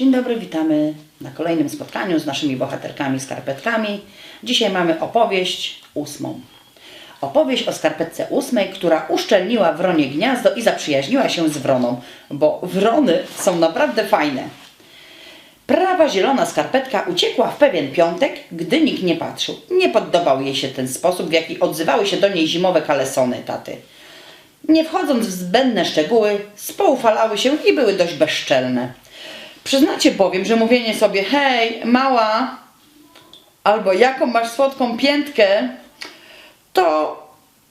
Dzień dobry, witamy na kolejnym spotkaniu z naszymi bohaterkami skarpetkami. Dzisiaj mamy opowieść ósmą. Opowieść o skarpetce ósmej, która uszczelniła wronie gniazdo i zaprzyjaźniła się z wroną, bo wrony są naprawdę fajne. Prawa zielona skarpetka uciekła w pewien piątek, gdy nikt nie patrzył. Nie podobał jej się ten sposób, w jaki odzywały się do niej zimowe kalesony taty. Nie wchodząc w zbędne szczegóły, spoufalały się i były dość bezczelne. Przyznacie bowiem, że mówienie sobie hej, mała, albo jaką masz słodką piętkę, to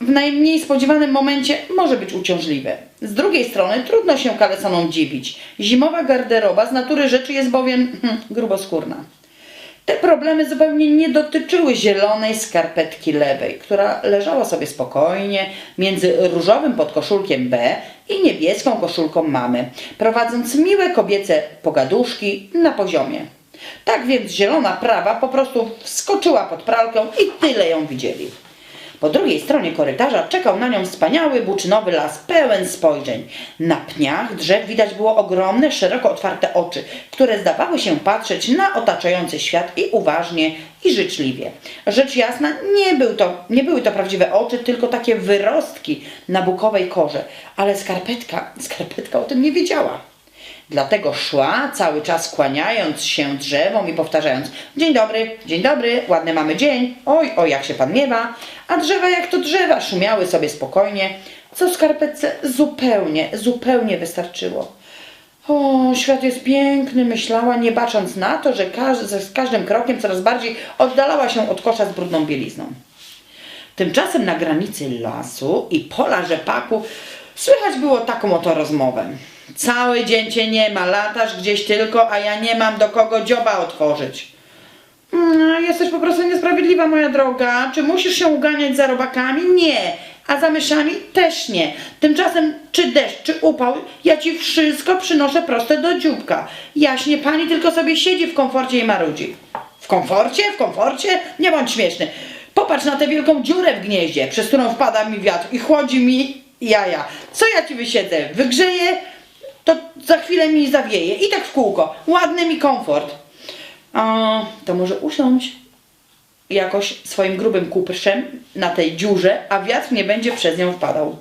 w najmniej spodziewanym momencie może być uciążliwe. Z drugiej strony trudno się kalesonom dziwić. Zimowa garderoba z natury rzeczy jest bowiem hm, gruboskórna. Te problemy zupełnie nie dotyczyły zielonej skarpetki lewej, która leżała sobie spokojnie między różowym podkoszulkiem B i niebieską koszulką mamy, prowadząc miłe kobiece pogaduszki na poziomie. Tak więc zielona prawa po prostu wskoczyła pod pralkę i tyle ją widzieli. Po drugiej stronie korytarza czekał na nią wspaniały buczynowy las pełen spojrzeń. Na pniach drzew widać było ogromne, szeroko otwarte oczy, które zdawały się patrzeć na otaczający świat i uważnie i życzliwie. Rzecz jasna, nie, był to, nie były to prawdziwe oczy, tylko takie wyrostki na bukowej korze, ale skarpetka, skarpetka o tym nie wiedziała. Dlatego szła, cały czas kłaniając się drzewom i powtarzając Dzień dobry, dzień dobry, ładny mamy dzień, oj, oj, jak się pan miewa. A drzewa jak to drzewa szumiały sobie spokojnie, co skarpetce zupełnie, zupełnie wystarczyło. O, świat jest piękny, myślała, nie bacząc na to, że z każdym krokiem coraz bardziej oddalała się od kosza z brudną bielizną. Tymczasem na granicy lasu i pola rzepaku słychać było taką oto rozmowę. Cały dzień cię nie ma, latasz gdzieś tylko, a ja nie mam do kogo dzioba otworzyć. Mm, Jesteś po prostu niesprawiedliwa, moja droga. Czy musisz się uganiać za robakami? Nie. A za myszami? Też nie. Tymczasem, czy deszcz, czy upał, ja ci wszystko przynoszę proste do dzióbka. Jaśnie pani tylko sobie siedzi w komforcie i marudzi. W komforcie? W komforcie? Nie bądź śmieszny. Popatrz na tę wielką dziurę w gnieździe, przez którą wpada mi wiatr i chłodzi mi jaja. Co ja ci wysiedzę? Wygrzeję, za chwilę mi zawieje. I tak w kółko. Ładny mi komfort. A, to może usiąść jakoś swoim grubym kuprzem na tej dziurze, a wiatr nie będzie przez nią wpadał.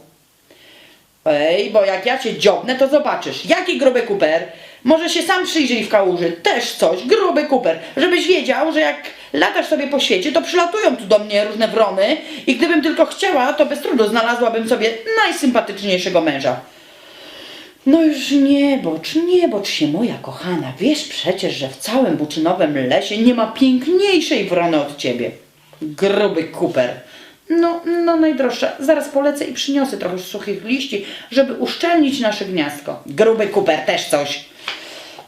Ej, bo jak ja cię dziobnę, to zobaczysz. Jaki gruby kuper? Może się sam przyjrzyj w kałuży. Też coś. Gruby kuper. Żebyś wiedział, że jak latasz sobie po świecie, to przylatują tu do mnie różne wrony i gdybym tylko chciała, to bez trudu znalazłabym sobie najsympatyczniejszego męża. No już nie bocz, nie bocz się, moja kochana. Wiesz przecież, że w całym buczynowym lesie nie ma piękniejszej wrony od ciebie. Gruby kuper. No, no najdroższa, zaraz polecę i przyniosę trochę suchych liści, żeby uszczelnić nasze gniazdko. Gruby kuper, też coś.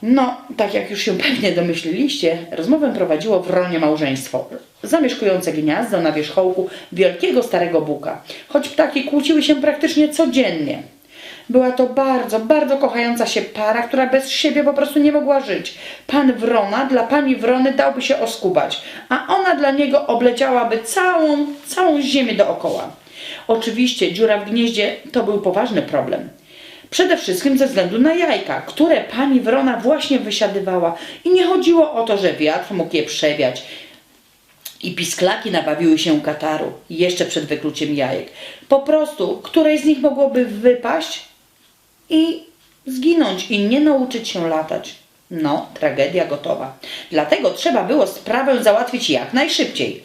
No, tak jak już się pewnie domyśliliście, rozmowę prowadziło wronie małżeństwo, zamieszkujące gniazdo na wierzchołku wielkiego starego buka, choć ptaki kłóciły się praktycznie codziennie. Była to bardzo, bardzo kochająca się para, która bez siebie po prostu nie mogła żyć. Pan Wrona dla pani Wrony dałby się oskubać, a ona dla niego obleciałaby całą, całą ziemię dookoła. Oczywiście dziura w gnieździe to był poważny problem. Przede wszystkim ze względu na jajka, które pani Wrona właśnie wysiadywała. I nie chodziło o to, że wiatr mógł je przewiać. I pisklaki nabawiły się kataru jeszcze przed wykluciem jajek. Po prostu któreś z nich mogłoby wypaść i zginąć i nie nauczyć się latać. No, tragedia gotowa. Dlatego trzeba było sprawę załatwić jak najszybciej.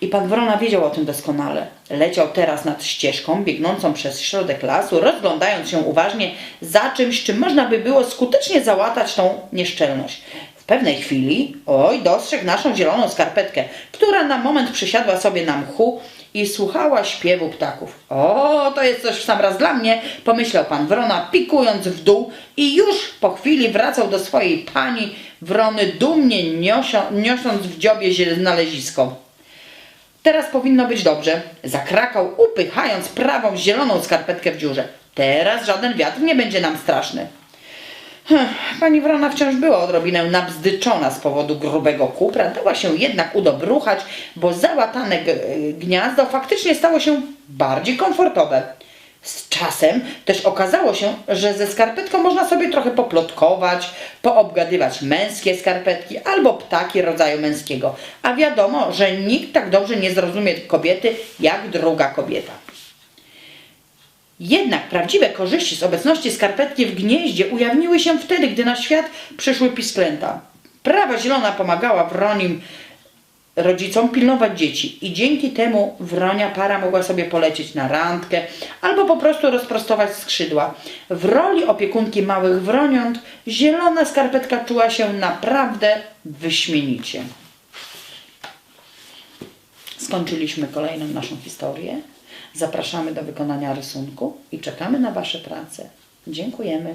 I pan Wrona wiedział o tym doskonale. Leciał teraz nad ścieżką, biegnącą przez środek lasu, rozglądając się uważnie za czymś, czym można by było skutecznie załatać tą nieszczelność. Pewnej chwili, oj, dostrzegł naszą zieloną skarpetkę, która na moment przysiadła sobie na mchu i słuchała śpiewu ptaków. O, to jest coś w sam raz dla mnie, pomyślał pan Wrona, pikując w dół i już po chwili wracał do swojej pani Wrony, dumnie niosio, niosąc w dziobie znalezisko. Teraz powinno być dobrze. Zakrakał, upychając prawą zieloną skarpetkę w dziurze. Teraz żaden wiatr nie będzie nam straszny. Hm, Pani Wrona wciąż była odrobinę nabzdyczona z powodu grubego kupra, dała się jednak udobruchać, bo załatane gniazdo faktycznie stało się bardziej komfortowe. Z czasem też okazało się, że ze skarpetką można sobie trochę poplotkować, poobgadywać męskie skarpetki albo ptaki rodzaju męskiego. A wiadomo, że nikt tak dobrze nie zrozumie kobiety jak druga kobieta. Jednak prawdziwe korzyści z obecności skarpetki w gnieździe ujawniły się wtedy, gdy na świat przyszły pisklęta. Prawa zielona pomagała wronim rodzicom pilnować dzieci i dzięki temu wronia para mogła sobie polecieć na randkę albo po prostu rozprostować skrzydła. W roli opiekunki małych wroniąt zielona skarpetka czuła się naprawdę wyśmienicie. Skończyliśmy kolejną naszą historię. Zapraszamy do wykonania rysunku i czekamy na Wasze prace. Dziękujemy.